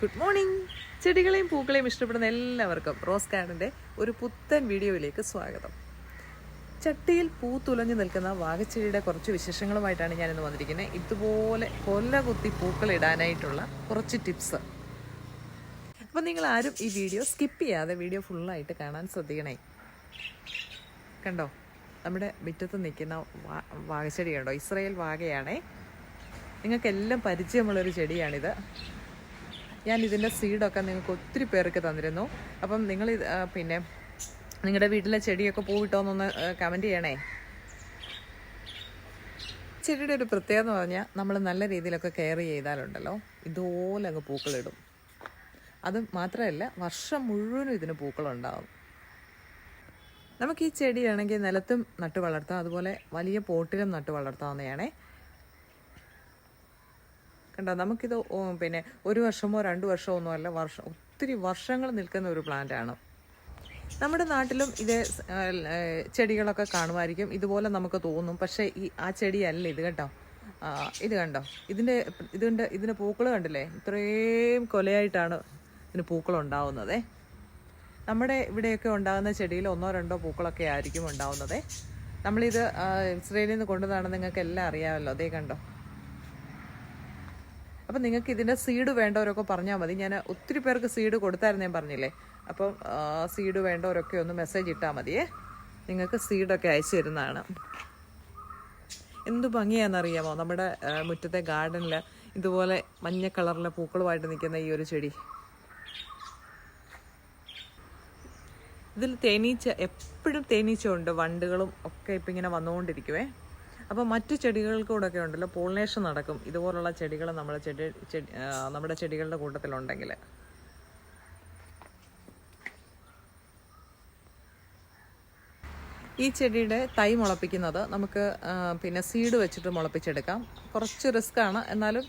Good morning ചെടികളെയും പൂക്കളെയും ഇഷ്ടപ്പെടുന്ന എല്ലാവർക്കും rose ഗാർഡന്റെ ഒരു പുത്തൻ വീഡിയോയിലേക്ക് സ്വാഗതം. ചട്ടിയിൽ പൂ തുലഞ്ഞു നിൽക്കുന്ന വാഗച്ചെടിയുടെ കുറച്ച് വിശേഷങ്ങളുമായിട്ടാണ് ഞാനിന്ന് വന്നിരിക്കുന്നത്. ഇതുപോലെ കൊല്ല കുത്തി പൂക്കൾ ഇടാനായിട്ടുള്ള കുറച്ച് ടിപ്സ്. അപ്പം നിങ്ങൾ ആരും ഈ വീഡിയോ സ്കിപ്പ് ചെയ്യാതെ വീഡിയോ ഫുള്ളായിട്ട് കാണാൻ ശ്രദ്ധിക്കണേ. കണ്ടോ? നമ്മുടെ മുറ്റത്ത് നിൽക്കുന്ന വാഗച്ചെടി കണ്ടോ? ഇസ്രയേൽ വാഗയാണേ നിങ്ങൾക്കെല്ലാം പരിചയമുള്ളൊരു ചെടിയാണിത്. ഞാൻ ഇതിന്റെ സീഡൊക്കെ നിങ്ങൾക്ക് ഒത്തിരി പേർക്ക് തന്നിരുന്നു. അപ്പം നിങ്ങൾ പിന്നെ നിങ്ങളുടെ വീട്ടിലെ ചെടിയൊക്കെ പൂവിട്ടോന്നൊന്ന് കമന്റ് ചെയ്യണേ. ചെടിയുടെ ഒരു പ്രത്യേകത എന്ന് പറഞ്ഞാൽ നമ്മൾ നല്ല രീതിയിലൊക്കെ കെയർ ചെയ്താലുണ്ടല്ലോ. ഇതുപോലെ അങ്ങ് പൂക്കളിടും. അത് മാത്രമല്ല വർഷം മുഴുവനും ഇതിന് പൂക്കളുണ്ടാകും നമുക്ക് ഈ ചെടിയാണെങ്കിൽ നിലത്തും നട്ടു വളർത്താം അതുപോലെ വലിയ പോട്ടിലും നട്ടു വളർത്താവുന്നതാണേ കണ്ടോ നമുക്കിത് പിന്നെ ഒരു വർഷമോ രണ്ട് വർഷമോ ഒന്നും അല്ല വർഷം ഒത്തിരി വർഷങ്ങൾ നിൽക്കുന്ന ഒരു പ്ലാന്റ് ആണ്. നമ്മുടെ നാട്ടിലും ഇതേ ചെടികളൊക്കെ കാണുമായിരിക്കും. ഇതുപോലെ നമുക്ക് തോന്നും. പക്ഷേ ഈ ആ ചെടിയല്ല ഇത് കേട്ടോ ഇത് കണ്ടോ? ഇതിന്റെ ഇതിന്റെ ഇതിന് പൂക്കൾ കണ്ടില്ലേ? ഇത്രയും കൊലയായിട്ടാണ് ഇതിന് പൂക്കൾ ഉണ്ടാവുന്നത്. നമ്മുടെ ഇവിടെയൊക്കെ ഉണ്ടാകുന്ന ചെടിയിൽ ഒന്നോ രണ്ടോ പൂക്കളൊക്കെ ആയിരിക്കും ഉണ്ടാവുന്നത്. നമ്മളിത് ഇസ്രയേലിൽ നിന്ന് കൊണ്ടുവന്നാണ് നിങ്ങൾക്ക് എല്ലാം അറിയാമല്ലോ. അതേ കണ്ടോ? അപ്പം നിങ്ങൾക്ക് ഇതിന്റെ സീഡ് വേണ്ടവരൊക്കെ പറഞ്ഞാൽ മതി. ഞാൻ ഒത്തിരി പേർക്ക് സീഡ് കൊടുത്തായിരുന്നു ഞാൻ പറഞ്ഞില്ലേ? അപ്പം സീഡ് വേണ്ടവരൊക്കെ ഒന്ന് മെസ്സേജ് ഇട്ടാൽ മതിയേ നിങ്ങൾക്ക് സീഡൊക്കെ അയച്ചു തരുന്നതാണ്. എന്ത് ഭംഗിയാണെന്നറിയാമോ? നമ്മുടെ മുറ്റത്തെ ഗാർഡനിൽ ഇതുപോലെ മഞ്ഞ കളറിലെ പൂക്കളുമായിട്ട് നിൽക്കുന്ന ഈ ഒരു ചെടി. ഇതിൽ തേനീച്ച എപ്പോഴും തേനീച്ച ഉണ്ട് വണ്ടുകളും ഒക്കെ ഇപ്പം ഇങ്ങനെ വന്നുകൊണ്ടിരിക്കുവേ. അപ്പോൾ മറ്റു ചെടികൾക്കൂടൊക്കെ ഉണ്ടല്ലോ പോളിനേഷൻ നടക്കും. ഇതുപോലുള്ള ചെടികൾ നമ്മുടെ ചെടി നമ്മുടെ ചെടികളുടെ കൂട്ടത്തിലുണ്ടെങ്കിൽ ഈ ചെടിയുടെ തൈ മുളപ്പിക്കുന്നത് നമുക്ക് പിന്നെ സീഡ് വെച്ചിട്ട് മുളപ്പിച്ചെടുക്കാം. കുറച്ച് റിസ്ക് ആണ്. എന്നാലും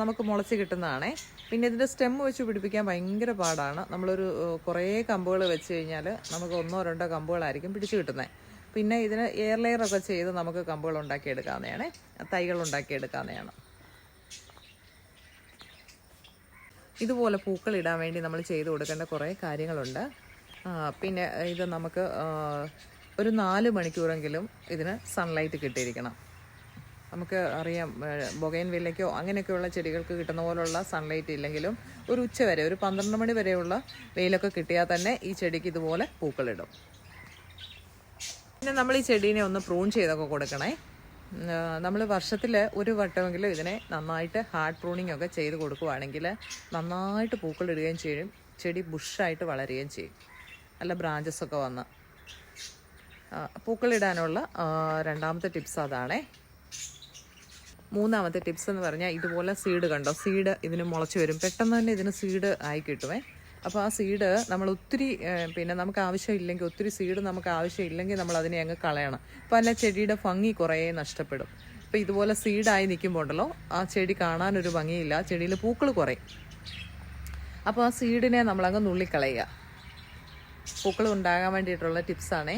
നമുക്ക് മുളച്ച് കിട്ടുന്നതാണേ. പിന്നെ ഇതിന്റെ സ്റ്റെം വെച്ച് പിടിപ്പിക്കാൻ ഭയങ്കര പാടാണ്. നമ്മളൊരു കുറേ കമ്പുകൾ വെച്ച് കഴിഞ്ഞാൽ നമുക്ക് ഒന്നോ രണ്ടോ കമ്പുകളായിരിക്കും പിടിച്ചു കിട്ടുന്നത് പിന്നെ ഇതിന് എയർ ലെയർ ഒക്കെ ചെയ്ത് നമുക്ക് കമ്പുകൾ ഉണ്ടാക്കിയെടുക്കാവുന്നതാണ്. തൈകൾ ഉണ്ടാക്കിയെടുക്കാവുന്നതാണ്. ഇതുപോലെ പൂക്കൾ ഇടാൻ വേണ്ടി നമ്മൾ ചെയ്തു കൊടുക്കേണ്ട കുറേ കാര്യങ്ങളുണ്ട്. പിന്നെ ഇത് നമുക്ക് ഒരു നാല് മണിക്കൂറെങ്കിലും ഇതിന് സൺലൈറ്റ് കിട്ടിയിരിക്കണം. നമുക്ക് അറിയാം ബൊഗൈൻ വില്ലയ്ക്കോ അങ്ങനെയൊക്കെയുള്ള ചെടികൾക്ക് കിട്ടുന്ന പോലുള്ള സൺലൈറ്റ് ഇല്ലെങ്കിലും ഒരു ഉച്ച വരെ ഒരു പന്ത്രണ്ട് മണി വരെയുള്ള വെയിലൊക്കെ കിട്ടിയാൽ തന്നെ ഈ ചെടിക്ക് ഇതുപോലെ പൂക്കളിടും പിന്നെ നമ്മൾ ഈ ചെടീനെ ഒന്ന് പ്രൂൺ ചെയ്തൊക്കെ കൊടുക്കണേ. നമ്മൾ വർഷത്തിൽ ഒരു വട്ടമെങ്കിലും ഇതിനെ നന്നായിട്ട് ഹാർഡ് പ്രൂണിംഗ് ഒക്കെ ചെയ്ത് കൊടുക്കുവാണെങ്കിൽ നന്നായിട്ട് പൂക്കളിടുകയും ചെയ്യും. ചെടി ബുഷായിട്ട് വളരുകയും ചെയ്യും. നല്ല ബ്രാഞ്ചസ് ഒക്കെ വന്ന്. പൂക്കളിടാനുള്ള രണ്ടാമത്തെ ടിപ്സ് അതാണേ. മൂന്നാമത്തെ ടിപ്സ് എന്ന് പറഞ്ഞാൽ ഇതുപോലെ സീഡ് കണ്ടോ? സീഡ് ഇതിന് മുളച്ച് വരും. പെട്ടെന്ന് തന്നെ ഇതിന് സീഡ് ആയി കിട്ടുമേ അപ്പോൾ ആ സീഡ് നമ്മൾ ഒത്തിരി പിന്നെ നമുക്ക് ആവശ്യമില്ലെങ്കിൽ ഒത്തിരി സീഡ് നമുക്ക് ആവശ്യമില്ലെങ്കിൽ നമ്മൾ അതിനെ അങ്ങ് കളയണം. അപ്പോൾ അല്ല ചെടിയുടെ ഭംഗി കുറേ നഷ്ടപ്പെടും. അപ്പോൾ ഇതുപോലെ സീഡായി നിൽക്കുമ്പോൾ ഉണ്ടല്ലോ ആ ചെടി കാണാനൊരു ഭംഗിയില്ല ആ ചെടിയിൽ പൂക്കൾ കുറയും. അപ്പോൾ ആ സീഡിനെ നമ്മളങ്ങ് നുള്ളിക്കളയുക. പൂക്കൾ ഉണ്ടാകാൻ വേണ്ടിയിട്ടുള്ള ടിപ്സാണേ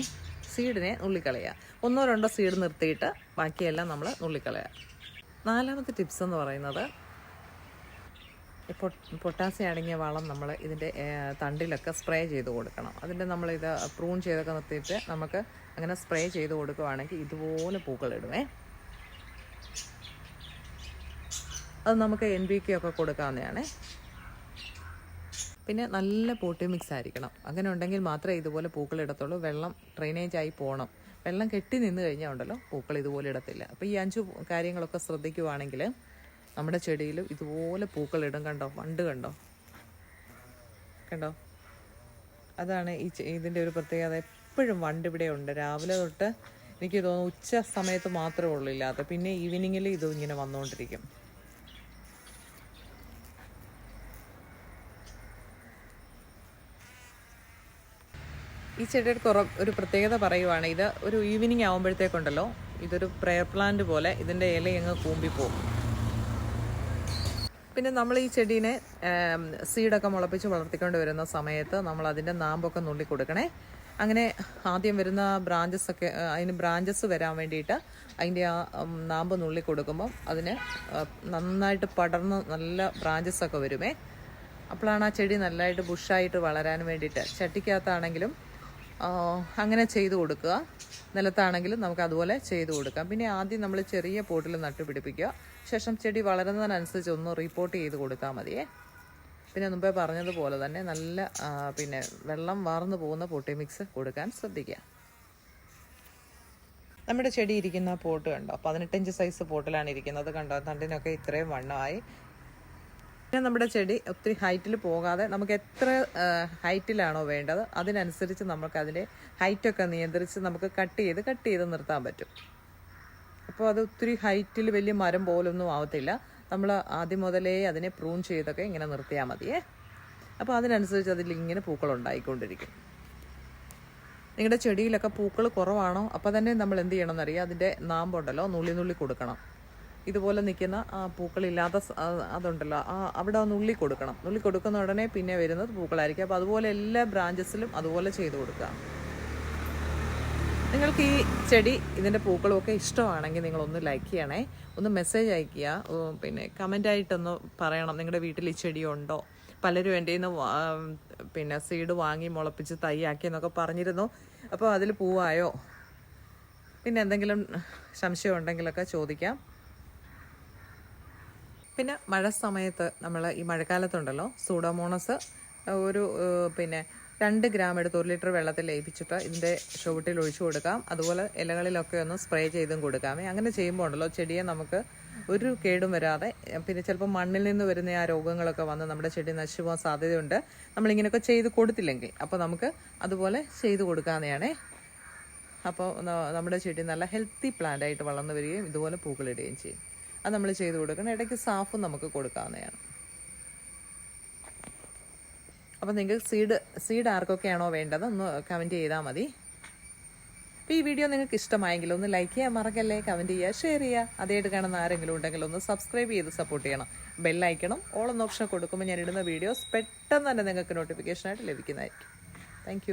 സീഡിനെ നുള്ളിക്കളയുക. ഒന്നോ രണ്ടോ സീഡ് നിർത്തിയിട്ട് ബാക്കിയെല്ലാം നമ്മൾ നുള്ളിക്കളയുക. നാലാമത്തെ ടിപ്സ് എന്ന് പറയുന്നത് പൊട്ടാസ്യം അടങ്ങിയ വളം നമ്മൾ ഇതിന്റെ തണ്ടിലൊക്കെ സ്പ്രേ ചെയ്ത് കൊടുക്കണം. അതിന്റെ നമ്മളിത് പ്രൂൺ ചെയ്തൊക്കെ നിർത്തിയിട്ട് നമുക്ക് അങ്ങനെ സ്പ്രേ ചെയ്ത് കൊടുക്കുവാണെങ്കിൽ ഇതുപോലെ പൂക്കളിടുമേ അത് നമുക്ക് എൻ ബി കെ ഒക്കെ കൊടുക്കാവുന്നതാണേ. പിന്നെ നല്ല പോട്ടി മിക്സ് ആയിരിക്കണം. അങ്ങനെ ഉണ്ടെങ്കിൽ മാത്രമേ ഇതുപോലെ പൂക്കൾ ഇടത്തുള്ളൂ. വെള്ളം ഡ്രെയിനേജ് ആയി പോകണം വെള്ളം കെട്ടി നിന്ന് കഴിഞ്ഞാൽ ഉണ്ടല്ലോ പൂക്കൾ ഇതുപോലെ ഇടത്തില്ല. അപ്പോൾ ഈ അഞ്ച് കാര്യങ്ങളൊക്കെ ശ്രദ്ധിക്കുവാണെങ്കിൽ നമ്മുടെ ചെടിയിൽ ഇതുപോലെ പൂക്കൾ ഇടും കണ്ടോ? വണ്ട് കണ്ടോ? കണ്ടോ? അതാണ് ഈ ഇതിന്റെ ഒരു പ്രത്യേകത. എപ്പോഴും വണ്ട് ഇവിടെ ഉണ്ട്. രാവിലെ തൊട്ട് എനിക്ക് തോന്നുന്നു ഉച്ച സമയത്ത് മാത്രമേ ഉള്ളൂ ഇല്ലാത്ത. പിന്നെ ഈവനിങ്ങിൽ ഇത് ഇങ്ങനെ വന്നുകൊണ്ടിരിക്കും ഈ ചെടിയുടെ കുറ ഒരു പ്രത്യേകത പറയുവാണ്. ഇത് ഒരു ഈവനിങ് ആകുമ്പോഴത്തേക്കുണ്ടല്ലോ ഇതൊരു പ്രെയർ പ്ലാന്റ് പോലെ ഇതിന്റെ ഇല അങ്ങ് കൂമ്പിപ്പോവും. പിന്നെ നമ്മൾ ഈ ചെടീനെ സീഡൊക്കെ മുളപ്പിച്ച് വളർത്തിക്കൊണ്ട് വരുന്ന സമയത്ത് നമ്മൾ അതിന്റെ നാമ്പൊക്കെ നുള്ളി കൊടുക്കണേ. അങ്ങനെ ആദ്യം വരുന്ന ബ്രാഞ്ചസ് ഒക്കെ അതിന് ബ്രാഞ്ചസ് വരാൻ വേണ്ടിയിട്ട് അതിന്റെ ആ നാമ്പ് നുള്ളി കൊടുക്കുമ്പം അതിന് നന്നായിട്ട് പടർന്ന് നല്ല ബ്രാഞ്ചസ് ഒക്കെ വരുമേ. അപ്പോഴാണ് ആ ചെടി നല്ലതായിട്ട് ബുഷായിട്ട് വളരാൻ വേണ്ടിയിട്ട്. ചട്ടിക്കകത്താണെങ്കിലും അങ്ങനെ ചെയ്തു കൊടുക്കുക. നിലത്താണെങ്കിലും നമുക്ക് അതുപോലെ ചെയ്തു കൊടുക്കാം. പിന്നെ ആദ്യം നമ്മൾ ചെറിയ പോട്ടിൽ നട്ടുപിടിപ്പിക്കുക ശേഷം ചെടി വളരുന്നതിനനുസരിച്ച് ഒന്ന് റിപ്പോർട്ട് ചെയ്ത് കൊടുത്താൽ മതിയേ. പിന്നെ മുമ്പേ പറഞ്ഞതുപോലെ തന്നെ നല്ല പിന്നെ വെള്ളം വാർന്നു പോകുന്ന പൊട്ടി മിക്സ് കൊടുക്കാൻ ശ്രദ്ധിക്കുക. നമ്മുടെ ചെടി ഇരിക്കുന്ന പോട്ട് കണ്ടോ? പതിനെട്ടഞ്ച് സൈസ് പോട്ടിലാണ് ഇരിക്കുന്നത്. കണ്ടോ? തണ്ടിനൊക്കെ ഇത്രയും വണ്ണമായി. പിന്നെ നമ്മുടെ ചെടി ഒത്തിരി ഹൈറ്റിൽ പോകാതെ നമുക്ക് എത്ര ഹൈറ്റിലാണോ വേണ്ടത് അതിനനുസരിച്ച് നമുക്ക് അതിന്റെ ഹൈറ്റൊക്കെ നിയന്ത്രിച്ച് നമുക്ക് കട്ട് ചെയ്ത് കട്ട് ചെയ്ത് നിർത്താൻ പറ്റും. അപ്പോൾ അത് ഒത്തിരി ഹൈറ്റിൽ വലിയ മരം പോലൊന്നും ആവത്തില്ല. നമ്മൾ ആദ്യം മുതലേ അതിനെ പ്രൂൺ ചെയ്തൊക്കെ ഇങ്ങനെ നിർത്തിയാൽ മതിയേ. അപ്പോൾ അതിനനുസരിച്ച് അതിൽ ഇങ്ങനെ പൂക്കൾ ഉണ്ടായിക്കൊണ്ടിരിക്കും. നിങ്ങളുടെ ചെടിയിലൊക്കെ പൂക്കൾ കുറവാണോ? അപ്പോൾ തന്നെ നമ്മൾ എന്ത് ചെയ്യണമെന്നറിയാം? അതിന്റെ നാമ്പുണ്ടല്ലോ നുള്ളി നുള്ളി കൊടുക്കണം. ഇതുപോലെ നിൽക്കുന്ന ആ പൂക്കളില്ലാത്ത അതുണ്ടല്ലോ. ആ അവിടെ ഉള്ളി കൊടുക്കണം. ഉള്ളി കൊടുക്കുന്ന ഉടനെ പിന്നെ വരുന്നത് പൂക്കളായിരിക്കും. അപ്പോൾ അതുപോലെ എല്ലാ ബ്രാഞ്ചസിലും അതുപോലെ ചെയ്തു കൊടുക്കുക. നിങ്ങൾക്ക് ഈ ചെടി ഇതിന്റെ പൂക്കളുമൊക്കെ ഇഷ്ടമാണെങ്കിൽ നിങ്ങളൊന്ന് ലൈക്ക് ചെയ്യണേ. ഒന്ന് മെസ്സേജ് അയയ്ക്കുക. ഉം, പിന്നെ കമന്റായിട്ടൊന്ന് പറയണം. നിങ്ങളുടെ വീട്ടിൽ ഈ ചെടിയുണ്ടോ? പലരും എന്റെ നിന്ന് പിന്നെ സീഡ് വാങ്ങി മുളപ്പിച്ച് തൈയാക്കി എന്നൊക്കെ പറഞ്ഞിരുന്നു. അപ്പോൾ അതിൽ പൂവായോ? പിന്നെ എന്തെങ്കിലും സംശയം ഉണ്ടെങ്കിലൊക്കെ ചോദിക്കാം. പിന്നെ മഴ സമയത്ത് നമ്മൾ ഈ മഴക്കാലത്തുണ്ടല്ലോ സൂഡോമോണസ് ഒരു പിന്നെ രണ്ട് ഗ്രാം എടുത്ത് ഒരു ലിറ്റർ വെള്ളത്തിൽ ലയിപ്പിച്ചിട്ട് ഇതിന്റെ ചുവട്ടിൽ ഒഴിച്ചു കൊടുക്കാം. അതുപോലെ ഇലകളിലൊക്കെ ഒന്ന് സ്പ്രേ ചെയ്തും കൊടുക്കാമേ. അങ്ങനെ ചെയ്യുമ്പോൾ ഉണ്ടല്ലോ ചെടിയെ നമുക്ക് ഒരു കേടും വരാതെ പിന്നെ ചിലപ്പോൾ മണ്ണിൽ നിന്ന് വരുന്ന ആ രോഗങ്ങളൊക്കെ വന്ന് നമ്മുടെ ചെടി നശിച്ചു പോകാൻ സാധ്യതയുണ്ട്. നമ്മളിങ്ങനെയൊക്കെ ചെയ്ത് കൊടുത്തില്ലെങ്കിൽ അപ്പോൾ നമുക്ക് അതുപോലെ ചെയ്ത് കൊടുക്കാവുന്നതാണേ അപ്പോൾ നമ്മുടെ ചെടി നല്ല ഹെൽത്തി പ്ലാന്റ് ആയിട്ട് വളർന്നു വരികയും ഇതുപോലെ പൂക്കളിടുകയും ചെയ്യും. അത് നമ്മൾ ചെയ്ത് കൊടുക്കണം. ഇടയ്ക്ക് സാഫും നമുക്ക് കൊടുക്കാവുന്നതാണ്. അപ്പം നിങ്ങൾക്ക് സീഡ് സീഡ് ആർക്കൊക്കെയാണോ വേണ്ടത് ഒന്ന് കമന്റ് ചെയ്താൽ മതി. അപ്പോൾ ഈ വീഡിയോ നിങ്ങൾക്ക് ഇഷ്ടമായെങ്കിൽ ഒന്ന് ലൈക്ക് ചെയ്യാൻ മറക്കല്ലേ? കമന്റ് ചെയ്യുക ഷെയർ ചെയ്യുക അതേട്ട് കാണുന്ന ആരെങ്കിലും ഉണ്ടെങ്കിൽ ഒന്ന് സബ്സ്ക്രൈബ് ചെയ്ത് സപ്പോർട്ട് ചെയ്യണം. ബെല്ലൈക്കണം ഓൾ എന്ന ഓപ്ഷൻ കൊടുക്കുമ്പോൾ ഞാൻ ഇടുന്ന വീഡിയോസ് പെട്ടെന്ന് തന്നെ നിങ്ങൾക്ക് നോട്ടിഫിക്കേഷനായിട്ട് ലഭിക്കുന്നതായിരിക്കും. താങ്ക്